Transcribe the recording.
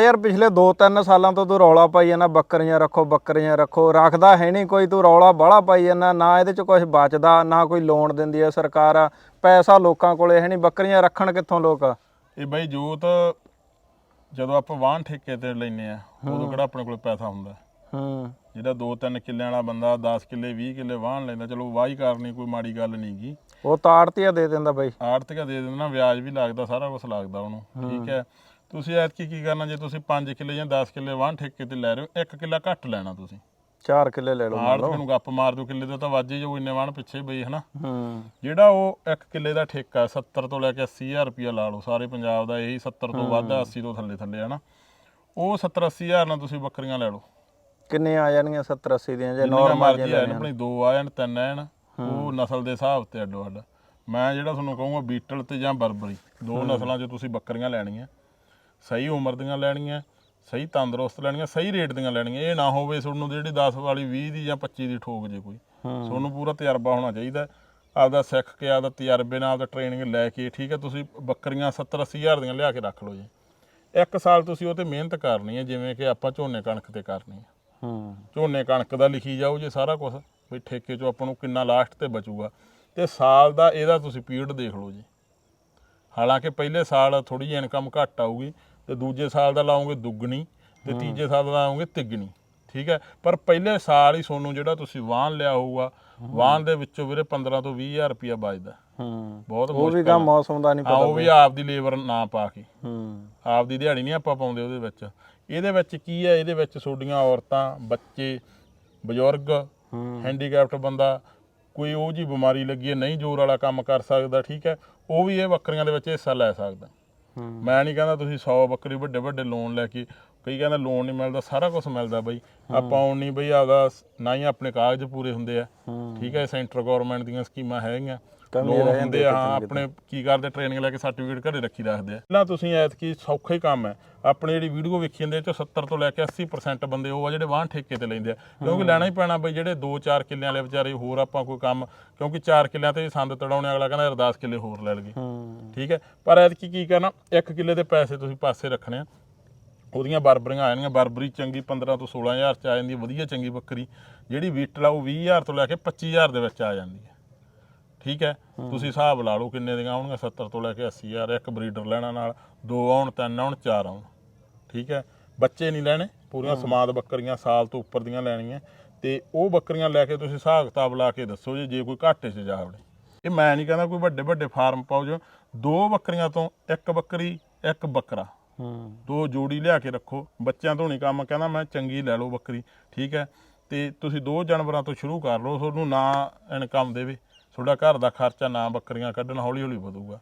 ਯਾਰ ਪਿਛਲੇ 2-3 ਸਾਲਾਂ ਤੋਂ ਤੂੰ ਰੌਲਾ ਪਾਈ ਜਾਂਦਾ ਬੱਕਰੀਆਂ ਰੱਖੋ ਬੱਕਰੀਆਂ ਰੱਖੋ ਰੱਖਦਾ ਹੈ ਨਹੀਂ ਕੋਈ ਤੂੰ ਰੌਲਾ ਬਾਹਲਾ ਪਾਈ ਜਾਂਦਾ ਨਾ ਇਹਦੇ ਚ ਕੁਝ ਬਚਦਾ ਨਾ ਕੋਈ ਲੋਨ ਦਿੰਦੀ ਹੈ ਸਰਕਾਰ ਪੈਸਾ ਲੋਕਾਂ ਕੋਲੇ ਹੈ ਨਹੀਂ ਬੱਕਰੀਆਂ ਰੱਖਣ ਕਿੱਥੋਂ ਲੋਕ? ਇਹ ਬਾਈ ਜੋਤ ਜਦੋਂ ਆਪਾਂ ਵਾਹਨ ਠੇਕੇ ਤੇ ਲੈਨੇ ਆ ਉਦੋਂ ਕਿਹੜਾ ਆਪਣੇ ਕੋਲ ਪੈਸਾ ਹੁੰਦਾ? ਹੂੰ। ਜਿਹੜਾ 2-3 ਕਿੱਲਿਆਂ ਵਾਲਾ ਬੰਦਾ 10 ਕਿੱਲੇ 20 ਕਿੱਲੇ ਵਾਹਨ ਲੈਂਦਾ ਚਲੋ ਵਾਹੀ ਕਰਨੀ ਕੋਈ ਮਾੜੀ ਗੱਲ ਨਹੀਂਗੀ ਉਹ ਤਾੜਤੀਆ ਦੇ ਦਿੰਦਾ ਬਾਈ। ਆੜਤੀਆ ਦੇ ਦਿੰਦਾ ਵਿਆਜ ਵੀ ਲੱਗਦਾ ਸਾਰਾ ਕੁਝ ਲੱਗਦਾ ਉਹਨੂੰ ਠੀਕ ਹੈ। ਤੁਸੀਂ ਐਤਕੀ ਕੀ ਕਰਨਾ ਜੇ ਤੁਸੀਂ 5 ਕਿੱਲੇ ਜਾਂ 10 ਕਿੱਲੇ ਵਾਹਨ ਠੇਕੇ ਤੇ ਲੈ ਰਹੇ ਹੋ 1 ਕਿੱਲਾ ਘੱਟ ਲੈਣਾ ਤੁਸੀਂ। 4 ਕਿੱਲੇ ਲੈ ਲਓ ਮੰਨ ਲਓ। ਆੜਤੀਆਂ ਨੂੰ ਗੱਪ ਮਾਰ ਦਿਓ ਕਿੱਲੇ ਦਾ ਤਾਂ ਵਾਜੇ ਜੋ ਇੰਨੇ ਵਾਹਨ ਪਿੱਛੇ ਬਈ ਹਨਾ? ਹੂੰ। ਜਿਹੜਾ ਉਹ 1 ਕਿੱਲੇ ਦਾ ਠੇਕਾ 70 ਤੋਂ ਲੈ ਕੇ 80000 ਰੁਪਇਆ ਲਾ ਲਓ ਸਾਰੇ ਪੰਜਾਬ ਦਾ ਇਹੀ 70 ਤੋਂ ਵੱਧ ਆ, 80 ਤੋਂ ਥੱਲੇ ਥੱਲੇ ਹਨਾ? ਉਹ 70 80000 ਨਾਲ ਤੁਸੀਂ ਬੱਕਰੀਆਂ ਲੈ ਲਓ। ਕਿੰਨੇ ਆ ਜਾਣਗੀਆਂ 70 80 ਦੀਆਂ ਜੇ ਜਿੰਨੀਆਂ ਨਾਰਮਲ ਮਰਜ਼ੀ ਆਣ ਆਪਣੀ ਦੋ ਆ ਜਾਣ ਤਿੰਨ ਆ ਜਾਣ ਉਹ ਨਸਲ ਦੇ ਹਿਸਾਬ ਤੇ ਅੱਡੋ ਅੱਡ। ਮੈਂ ਜਿਹੜਾ ਤੁਹਾਨੂੰ ਕਹੂੰਗਾ ਬੀਟਲ ਤੇ ਜਾਂ ਬਰਬਰੀ ਦੋ ਨਸਲਾਂ 'ਚ ਤੁਸੀਂ ਬੱਕਰੀਆਂ ਲੈਣੀਆਂ। ਸਹੀ ਉਮਰ ਦੀਆਂ ਲੈਣੀਆਂ ਸਹੀ ਤੰਦਰੁਸਤ ਲੈਣੀਆਂ ਸਹੀ ਰੇਟ ਦੀਆਂ ਲੈਣੀਆਂ। ਇਹ ਨਾ ਹੋਵੇ ਤੁਹਾਨੂੰ ਜਿਹੜੀ 10 ਵਾਲੀ 20 ਦੀ ਜਾਂ 25 ਦੀ ਠੋਕ ਜੇ ਕੋਈ। ਤੁਹਾਨੂੰ ਪੂਰਾ ਤਜਰਬਾ ਹੋਣਾ ਚਾਹੀਦਾ। ਆਪਦਾ ਸਿੱਖ ਕੇ ਆਪਦਾ ਤਜਰਬੇ ਨਾਲ ਆਪਦਾ ਟ੍ਰੇਨਿੰਗ ਲੈ ਕੇ ਠੀਕ ਹੈ ਤੁਸੀਂ ਬੱਕਰੀਆਂ 70 80 ਹਜ਼ਾਰ ਦੀਆਂ ਲਿਆ ਕੇ ਰੱਖ ਲਓ ਜੀ। ਇੱਕ ਸਾਲ ਤੁਸੀਂ ਉਹ ਤੇ ਮਿਹਨਤ ਕਰਨੀ ਹੈ ਜਿਵੇਂ ਕਿ ਆਪਾਂ ਝੋਨੇ ਕਣਕ ਤੇ ਕਰਨੀ ਹੈ। ਹੂੰ। ਝੋਨੇ ਕਣਕ ਦਾ ਲਿਖੀ ਜਾਓ ਜੇ ਸਾਰਾ ਕੁਝ ਵੀ ਠੇਕੇ 'ਚੋਂ ਆਪਾਂ ਨੂੰ ਕਿੰਨਾ ਲਾਸਟ ਤੇ ਬਚੂਗਾ। ਤੇ ਸਾਲ ਦਾ ਇਹਦਾ ਤੁਸੀਂ ਪੀਰੀਅਡ ਦੇਖ ਲਓ ਜੀ। ਹਾਲਾਂਕਿ ਪਹਿਲੇ ਸਾਲ ਥੋੜੀ ਜਿਹੀ ਇਨਕਮ ਘੱਟ ਆਊਗੀ ਤੇ ਦੂਜੇ ਸਾਲ ਦਾ ਲਾਓਗੇ ਦੁੱਗਣੀ ਤੇ ਤੀਜੇ ਸਾਲ ਦਾ ਲਾਓਗੇ ਤਿੱਗਣੀ ਠੀਕ ਹੈ? ਪਰ ਪਹਿਲੇ ਸਾਲ ਹੀ ਤੁਹਾਨੂੰ ਜਿਹੜਾ ਤੁਸੀਂ ਵਾਹਨ ਲਿਆ ਹੋਊਗਾ ਵਾਹਨ ਦੇ ਵਿੱਚੋਂ ਵੀਰੇ 15 ਤੋਂ 20000 ਰੁਪਇਆ ਬਚਦਾ ਹੂੰ। ਬਹੁਤ ਉਹ ਵੀ ਕੰਮ ਮੌਸਮ ਦਾ ਨਹੀਂ ਪਤਾ ਉਹ ਵੀ ਆਪਦੀ ਲੇਬਰ ਨਾ ਪਾ ਕੇ। ਹੂੰ। ਆਪਦੀ ਦਿਹਾੜੀ ਨਹੀਂ ਆਪਾਂ ਪਾਉਂਦੇ ਉਹਦੇ ਵਿੱਚ। ਇਹਦੇ ਵਿੱਚ ਕੀ ਹੈ? ਇਹਦੇ ਵਿੱਚ ਤੁਹਾਡੀਆਂ ਔਰਤਾਂ ਬੱਚੇ ਬਜ਼ੁਰਗ ਹੂੰ। ਹੈਂਡੀਕੈਪਟ ਬੰਦਾ ਕੋਈ ਉਹ ਜੀ ਬਿਮਾਰੀ ਲੱਗੀ ਹੈ ਨਹੀਂ ਜ਼ੋਰ ਵਾਲਾ ਕੰਮ ਕਰ ਸਕਦਾ ਠੀਕ ਹੈ? ਉਹ ਵੀ ਇਹ ਬੱਕਰੀਆਂ ਦੇ ਵਿੱਚ ਹਿੱਸਾ ਲੈ ਸਕਦਾ। ਮੈਂ ਨਹੀਂ ਕਹਿੰਦਾ ਤੁਸੀਂ 100 ਬੱਕਰੀ ਵੱਡੇ ਵੱਡੇ ਲੋਨ ਲੈ ਕੇ ਕਈ ਕਹਿੰਦਾ ਲੋਨ ਨਹੀਂ ਮਿਲਦਾ ਸਾਰਾ ਕੁਝ ਮਿਲਦਾ ਬਈ। ਆਪਾਂ ਉਹ ਨਹੀਂ ਬਈ ਆਪਦਾ ਸ- ਨਾ ਹੀ ਆਪਣੇ ਕਾਗਜ਼ ਪੂਰੇ ਹੁੰਦੇ ਆ। ਠੀਕ ਹੈ ਸੈਂਟਰ ਗਵਰਨਮੈਂਟ ਦੀਆਂ ਸਕੀਮਾਂ ਹੈਗੀਆਂ। ਲੋਨ ਹੁੰਦੇ ਆ ਆਪਣੇ ਕੀ ਕਰਦੇ ਟ੍ਰੇਨਿੰਗ ਲੈ ਕੇ ਸਰਟੀਫਿਕੇਟ ਘਰੇ ਰੱਖੀ ਰੱਖਦੇ ਆ। ਪਹਿਲਾਂ ਤੁਸੀਂ ਐਤਕੀ ਸੌਖਾ ਹੀ ਕੰਮ ਹੈ ਆਪਣੀ ਜਿਹੜੀ ਵੀਡੀਓ ਵੇਖੀ ਜਾਂਦੇ ਚੋਂ 70 ਤੋਂ ਲੈ ਕੇ 80% ਬੰਦੇ ਉਹ ਆ ਜਿਹੜੇ ਵਾਹਨ ਠੇਕੇ ਤੇ ਲੈਂਦੇ ਆ। ਕਿਉਂਕਿ ਲੈਣਾ ਹੀ ਪੈਣਾ ਬਈ ਜਿਹੜੇ 2-4 ਕਿੱਲਿਆਂ ਵਾਲੇ ਵਿਚਾਰੇ ਹੋਰ ਆਪਾਂ ਕੋਈ ਕੰਮ ਕਿਉਂਕਿ 4 ਕਿੱਲਿਆਂ ਤੇ ਸੰਦ ਤੜਾਉਣੇ ਅਗਲਾ ਕਹਿੰਦਾ ਯਾਰ 10 ਕਿੱਲੇ ਹੋਰ ਲੈ ਲਗੇ ਠੀਕ ਹੈ? ਪਰ ਐਤਕੀ ਕੀ ਕਰਨਾ? 1 ਕਿੱਲੇ ਦੇ ਪੈਸੇ ਤੁਸੀਂ ਪਾਸੇ ਰੱਖਣੇ ਆ। ਉਹਦੀਆਂ ਬਰਬਰੀਆਂ ਆ ਜਾਣਗੀਆਂ। ਬਰਬਰੀ ਚੰਗੀ 15 ਤੋਂ 16000 ਚ ਆ ਜਾਂਦੀ ਵਧੀਆ ਚੰਗੀ ਬੱਕਰੀ। ਜਿਹੜੀ ਵੀਟਲ ਆ ਉਹ 20000 ਤੋਂ ਲੈ ਕੇ 25000 ਦੇ ਵਿੱਚ ਆ ਜਾਂਦੀ ਹੈ। ਠੀਕ ਹੈ? ਤੁਸੀਂ ਹਿਸਾਬ ਲਾ ਲਓ ਕਿੰਨੇ ਦੀਆਂ ਆਉਣਗੀਆਂ। 70 ਤੋਂ ਲੈ ਕੇ 80000 ਇੱਕ ਬਰੀਡਰ ਲੈਣਾ ਨਾਲ ਦੋ ਆਉਣ ਤਿੰਨ ਆਉਣ ਚਾਰ ਆਉਣ। ਠੀਕ ਹੈ? ਬੱਚੇ ਨਹੀਂ ਲੈਣੇ। ਪੂਰੀਆਂ ਸਮਾਦ ਬੱਕਰੀਆਂ ਸਾਲ ਤੋਂ ਉੱਪਰ ਦੀਆਂ ਲੈਣੀਆਂ। ਤੇ ਉਹ ਬੱਕਰੀਆਂ ਲੈ ਕੇ ਤੁਸੀਂ ਹਿਸਾਬ ਕਿਤਾਬ ਲਾ ਕੇ ਦੱਸੋ ਜੀ ਜੇ ਕੋਈ ਘਾਟੇ 'ਚ ਜਾ ਵੜੇ। ਇਹ ਮੈਂ ਨਹੀਂ ਕਹਿੰਦਾ ਕੋਈ ਵੱਡੇ ਵੱਡੇ ਫਾਰਮ ਪਾਓ ਜੋ ਦੋ ਬੱਕਰੀਆਂ ਤੋਂ ਇੱਕ ਬੱਕਰੀ ਇੱਕ ਬੱਕਰਾ। ਹੂੰ। ਦੋ ਜੋੜੀ ਲਿਆ ਕੇ ਰੱਖੋ। ਬੱਚਿਆਂ ਤੋਂ ਨਹੀਂ ਕੰਮ ਕਹਿੰਦਾ ਮੈਂ ਚੰਗੀ ਲੈ ਲਓ ਬੱਕਰੀ ਠੀਕ ਹੈ? ਤੇ ਤੁਸੀਂ ਦੋ ਜਾਨਵਰਾਂ ਤੋਂ ਸ਼ੁਰੂ ਕਰ ਲਓ ਤੁਹਾਨੂੰ ਨਾ ਇਨਕਮ ਦੇਵੇ। ਤੁਹਾਡਾ ਘਰ ਦਾ ਖਰਚਾ ਨਾ ਬੱਕਰੀਆਂ ਕੱਢਣ ਹੌਲੀ ਹੌਲੀ ਵਧੂਗਾ।